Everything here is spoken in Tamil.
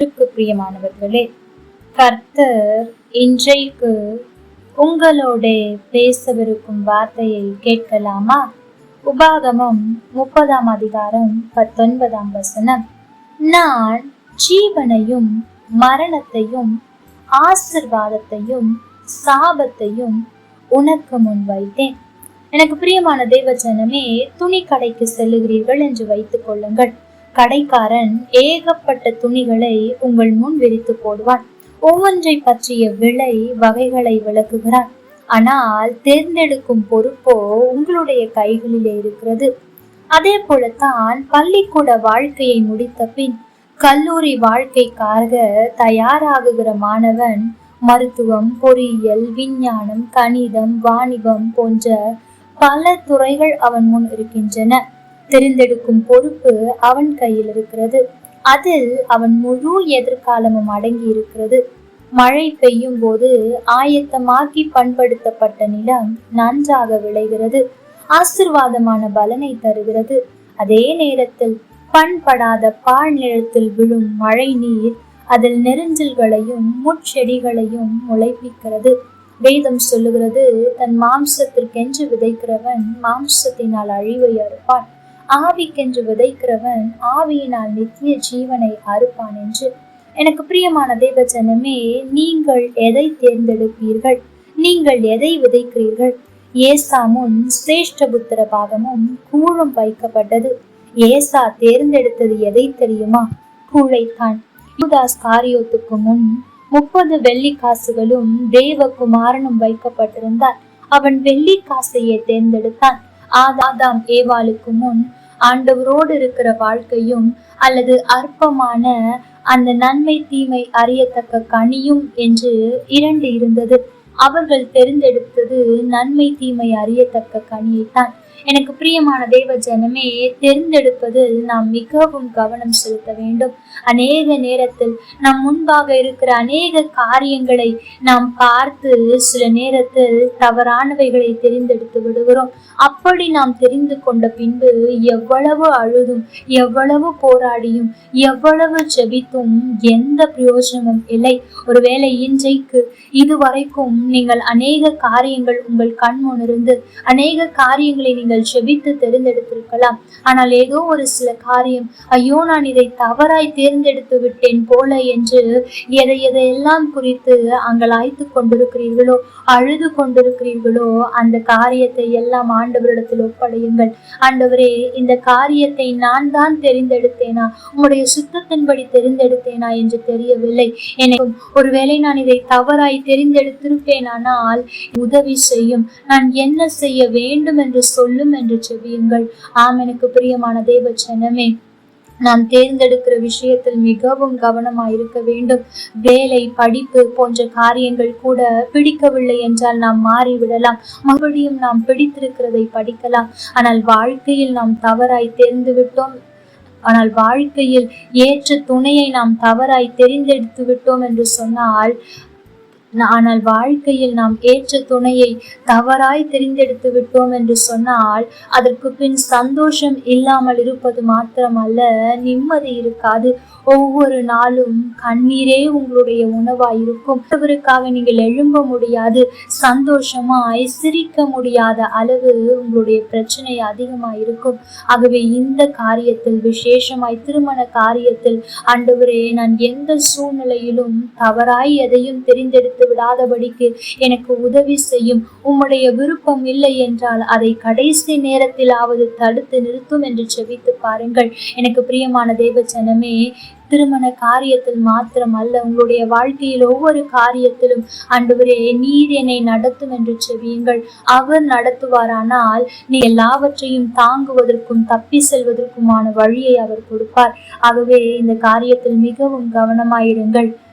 பிரியமானவர்களே கர்த்தர் இன்றைக்கு உங்களோட பேசவிருக்கும் வார்த்தையை கேட்கலாமா? உபாகமம் முப்பதாம் அதிகாரம் பத்தொன்பதாம் வசனம். நான் ஜீவனையும் மரணத்தையும் ஆசிர்வாதத்தையும் சாபத்தையும் உனக்கு முன் வைத்தேன். எனக்கு பிரியமான தேவச்சனமே துணி கடைக்கு செல்லுகிறீர்கள் என்று வைத்துக் கொள்ளுங்கள். கடைக்காரன் ஏகப்பட்ட துணிகளை உங்கள் முன் விரித்து போடுவான். ஒவ்வொன்றை பற்றிய விலை வகைகளை விளக்குகிறான். ஆனால் தேர்ந்தெடுக்கும் பொறுப்போ உங்களுடைய கைகளிலே இருக்கிறது. அதே போலத்தான் பள்ளிக்கூட வாழ்க்கையை முடித்த பின் கல்லூரி வாழ்க்கைக்காக தயாராகுகிற மாணவன் மருத்துவம் பொறியியல் விஞ்ஞானம் கணிதம் வாணிபம் போன்ற பல துறைகள் அவன் முன் இருக்கின்றன. தெரிந்தெடுக்கும் பொறுப்பு அவன் கையில் இருக்கிறது. அதில் அவன் முழு எதிர்காலமும் அடங்கி இருக்கிறது. மழை பெய்யும் போது ஆயத்தமாக்கி பண்படுத்தப்பட்ட நிலம் நன்றாக விளைகிறது. ஆசிர்வாதமான பலனை தருகிறது. அதே நேரத்தில் பண்படாத பாழ் நிலத்தில் விழும் மழை நீர் அதில் நெருஞ்சல்களையும் முட்செடிகளையும் முளைப்பிக்கிறது. வேதம் சொல்லுகிறது தன் மாம்சத்திற்கென்று விதைக்கிறவன் மாம்சத்தினால் அழிவை அறுப்பான். ஆவிக்கென்று விதைக்கிறவன் ஆவியினால் நித்திய ஜீவனை அறுப்பான் என்று. எனக்கு பிரியமான தேவஜனமே நீங்கள் எதை தேர்ந்தெடுப்பீர்கள்? நீங்கள் எதை விதைக்கிறீர்கள்? ஏசாமும் சிரேஷ்ட புத்திர பாகமும் கூழும் வைக்கப்பட்டது. ஏசா தேர்ந்தெடுத்தது எதை தெரியுமா? கூழைத்தான். யூதாஸ் காரியோத்துக்கு முன் முப்பது வெள்ளி காசுகளும் தேவகுமாரனும் வைக்கப்பட்டிருந்தார். அவன் வெள்ளி காசையே தேர்ந்தெடுத்தான் ஆதாம் ஏவாளுக்கு முன் ஆண்டவரோடு இருக்கிற வாழ்க்கையும் அல்லது அற்பமான அந்த நன்மை தீமை அறியத்தக்க கனியும் என்று இரண்டு இருந்தது. அவர்கள் தெரிந்தெடுத்தது நன்மை தீமை அறியத்தக்க கனியைத்தான். எனக்கு பிரியமான தேவ ஜனமே தேர்ந்தெடுப்பதில் நாம் மிகவும் கவனம் செலுத்த வேண்டும். அநேக நேரத்தில் நம் முன்பாக இருக்கிற அநேக காரியங்களை நாம் பார்த்து சில நேரத்தில் தவறானவைகளை தெரிந்தெடுத்து விடுகிறோம். அப்படி நாம் தெரிந்து கொண்ட பின்பு எவ்வளவு அழுதும் எவ்வளவு போராடியும் எவ்வளவு செபித்தும் எந்த பிரயோஜனமும் இல்லை. ஒருவேளை இன்றைக்கு இதுவரைக்கும் நீங்கள் அநேக காரியங்கள் உங்கள் கண் முன்னிருந்து அநேக காரியங்களை நீங்கள் ஜெபித்து தெரிந்தெடுத்திருக்கலாம். ஆனால் ஏதோ ஒரு சில காரியம் ஐயோ நான் இதை தவறாய் தேர்ந்தெடுத்து விட்டேன் போல என்று எதை எதையெல்லாம் குறித்து அங்கலாய்த்து கொண்டிருக்கிறீர்களோ அழுது கொண்டிருக்கிறீர்களோ அந்த காரியத்தை எல்லாம் ஆண்டவரிடத்தில் ஒப்படையுங்கள். ஆண்டவரே இந்த காரியத்தை நான் தான் தெரிந்தெடுத்தேனா? உங்களுடைய சுத்தத்தின்படி தெரிந்தெடுத்தேனா என்று தெரியவில்லை. எனக்கும் ஒருவேளை நான் இதை தவறாய் தெரிந்தெடுத்திருப்பேனானால் உதவி செய்யும். நான் என்ன செய்ய வேண்டும் என்று சொல்லும் என்று செவியுங்கள் ஆம் எனக்கு பிரியமான தேவ ஜனமே நாம் தேர்ந்தெடுக்கிற விஷயத்தில் மிகவும் கவனமாக இருக்க வேண்டும். வேலை படிப்பு போன்ற காரியங்கள் கூட பிடிக்கவில்லை என்றால் நாம் மாறிவிடலாம். மறுபடியும் நாம் பிடித்திருக்கிறதை படிக்கலாம். ஆனால் வாழ்க்கையில் நாம் தவறாய் தேர்ந்து விட்டோம் ஆனால் வாழ்க்கையில் ஏற்ற துணையை நாம் தவறாய் தெரிந்தெடுத்து விட்டோம் என்று சொன்னால் ஆனால் வாழ்க்கையில் நாம் ஏற்ற துணையை தவறாய் தெரிந்தெடுத்து விட்டோம் என்று சொன்னால் அதற்கு பின் சந்தோஷம் இல்லாமல் இருப்பது மாத்திரமல்ல நிம்மதி இருக்காது. ஒவ்வொரு நாளும் கண்ணீரே உங்களுடைய உணவா இருக்கும். அவருக்காக நீங்கள் எழும்ப முடியாது சந்தோஷமாய் சிரிக்க முடியாத அளவு உங்களுடைய பிரச்சனை அதிகமாயிருக்கும் ஆகவே இந்த காரியத்தில் விசேஷமாய் திருமண காரியத்தில் ஆண்டவரே நான் எந்த சூழ்நிலையிலும் தவறாய் எதையும் தெரிந்தெடுத்து விடாதபடிக்கு எனக்கு உதவி செய்யும். உம்முடைய விருப்பம் இல்லை என்றால் அதை கடைசி நேரத்திலாவது தடுத்து நிறுத்தும் என்று செவித்து பாருங்கள். எனக்கு பிரியமான தேவ ஜனமே திருமண காரியத்தில் மாத்திரம் அல்ல உங்களுடைய வாழ்க்கையில் ஒவ்வொரு காரியத்திலும் அன்றுவரே நீர் என்னை நடத்தும் என்று செவியுங்கள் அவர் நடத்துவாரானால் நீ எல்லாவற்றையும் தாங்குவதற்கும் தப்பி செல்வதற்குமான வழியை அவர் கொடுப்பார். ஆகவே இந்த காரியத்தில் மிகவும் கவனமாயிருங்கள்.